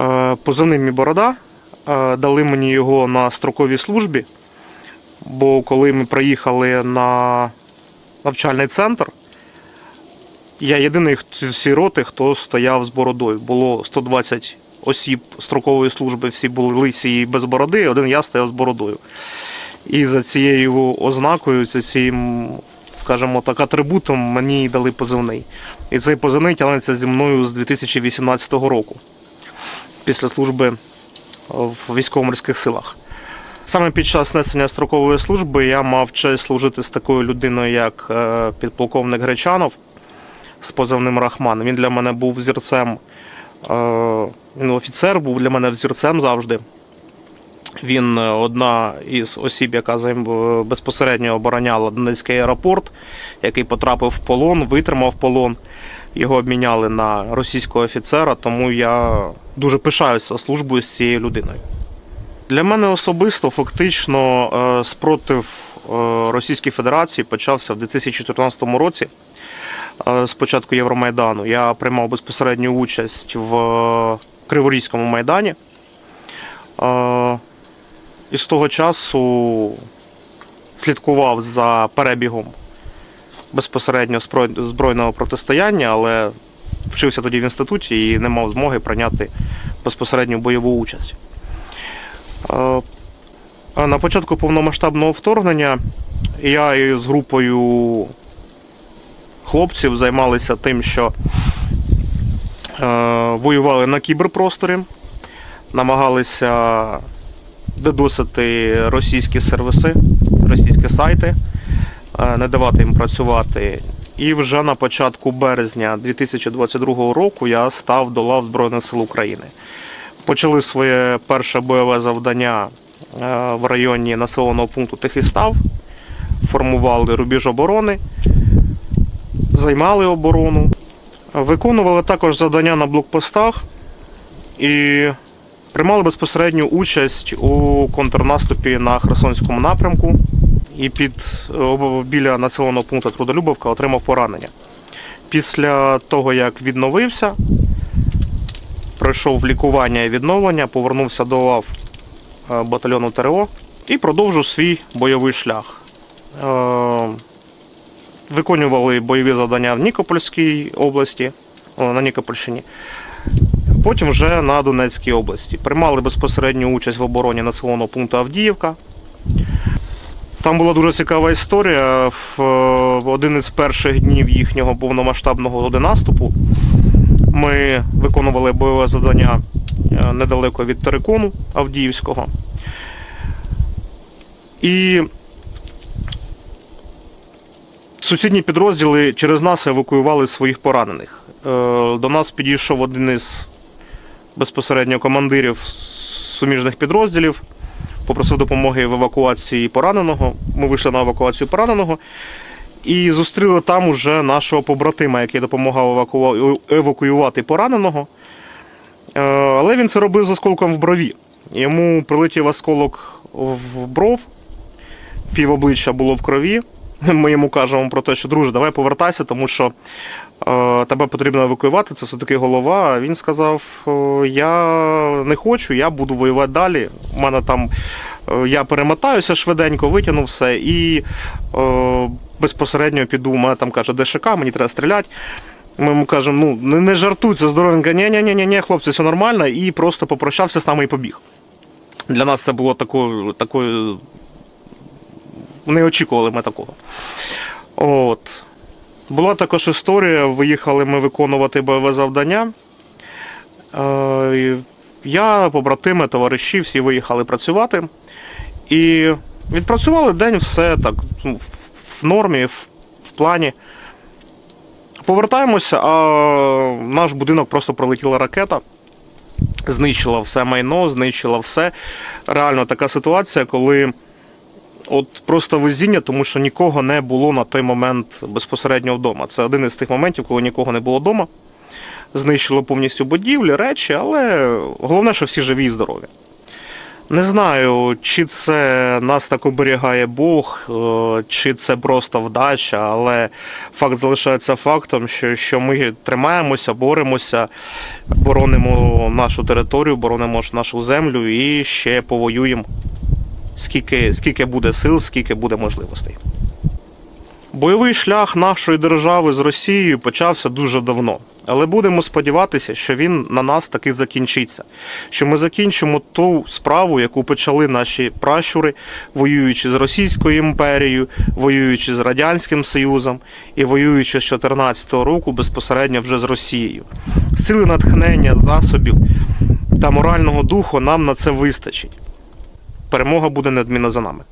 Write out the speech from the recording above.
Е, Позивний борода. Е, Дали мені його на строковій службі. Бо коли ми приїхали на навчальний центр, я єдиний з всієї роти, хто стояв з бородою. Було 120 осіб строкової служби, всі були лисі і без бороди, один я стояв з бородою. І за цією ознакою, за цим, скажімо так, атрибутом мені дали позивний. І цей позивний тягнеться зі мною з 2018 року, після служби в військово-морських силах. Саме під час несення строкової служби я мав честь служити з такою людиною, як е, підполковник Гречанов з позивним Рахман. Він для мене був взірцем, е, він офіцер, був для мене взірцем завжди. Він е, одна із осіб, яка безпосередньо обороняла Донецький аеропорт, який потрапив в полон, витримав полон. Його обміняли на російського офіцера, тому я дуже пишаюся службою з цією людиною. Для мене особисто фактично е, спротив е, Російської Федерації почався в 2014 році. е, З початку Євромайдану я приймав безпосередню участь в е, Криворізькому майдані. І з того часу слідкував за перебігом безпосередньо збройного протистояння, але вчився тоді в інституті і не мав змоги прийняти безпосередню бойову участь. Е, На початку повномасштабного вторгнення я із групою хлопців займалися тим, що е, воювали на кіберпросторі, намагалися дедосити російські сервіси, російські сайти, е, не давати їм працювати. І вже на початку березня 2022 року я став до лав Збройних сил України. Почали своє перше бойове завдання е, в районі населеного пункту Тихий Став, формували рубіж оборони, займали оборону, виконували також завдання на блокпостах і приймали безпосередню участь у контрнаступі на Херсонському напрямку. І під біля населеного пункту Трудолюбовка отримав поранення. Після того, як відновився, пройшов лікування і відновлення, повернувся до лав е, батальйону ТРО і продовжив свій бойовий шлях. Е, Виконували бойові завдання в Нікопольській області, на Нікопольщині, потім вже на Донецькій області. Приймали безпосередню участь в обороні населеного пункту Авдіївка. Там була дуже цікава історія. В е, один із перших днів їхнього повномасштабного наступу ми виконували бойове завдання е, недалеко від Терекону Авдіївського. І сусідні підрозділи через нас евакуювали своїх поранених. Е, До нас підійшов один із безпосередньо командирів суміжних підрозділів, попросив допомоги в евакуації пораненого. Ми вийшли на евакуацію пораненого. І зустріли там уже нашого побратима, який допомагав евакуювати пораненого. Е, Але він це робив з осколком в брові. Йому прилетів осколок в бров, пів обличчя було в крові. Ми йому кажемо про те, що друже, давай повертайся, тому що тебе потрібно евакуювати, це все-таки голова. Він сказав: «Е, Я не хочу, я буду воювати далі. У мене там е, я перемотаюся швиденько, витягну все і е, безпосередньо піду. У мене там каже ДШК, мені треба стріляти. Ми йому кажемо, ну не, не жартуй, це здоровенько, ні ні ні ні хлопці, все нормально, і просто попрощався з нами і побіг. Для нас це було такою, такою. Не очікували ми такого. От. Була також історія, виїхали ми виконувати бойове завдання. Е, Я, побратими, товариші, всі виїхали працювати. І відпрацювали день, все так, ну, в нормі, в, в плані. Повертаємося, а наш будинок просто пролетіла ракета, знищила все майно, знищила все. Реально така ситуація, коли от просто везіння, тому що нікого не було на той момент безпосередньо вдома. Це один із тих моментів, коли нікого не було вдома. Знищило повністю будівлі, речі, але головне, що всі живі і здорові. Не знаю, чи це нас так оберігає Бог, е, чи це просто вдача, але факт залишається фактом, що, що ми тримаємося, боремося, боронимо нашу територію, боронимо нашу землю і ще повоюємо, скільки, скільки буде сил, скільки буде можливостей. Бойовий шлях нашої держави з Росією почався дуже давно, але будемо сподіватися, що він на нас таки закінчиться. Що ми закінчимо ту справу, яку почали наші пращури, воюючи з Російською імперією, воюючи з Радянським Союзом і воюючи з 2014 року безпосередньо вже з Росією. Сили натхнення, засобів та морального духу нам на це вистачить. Перемога буде неодмінно за нами.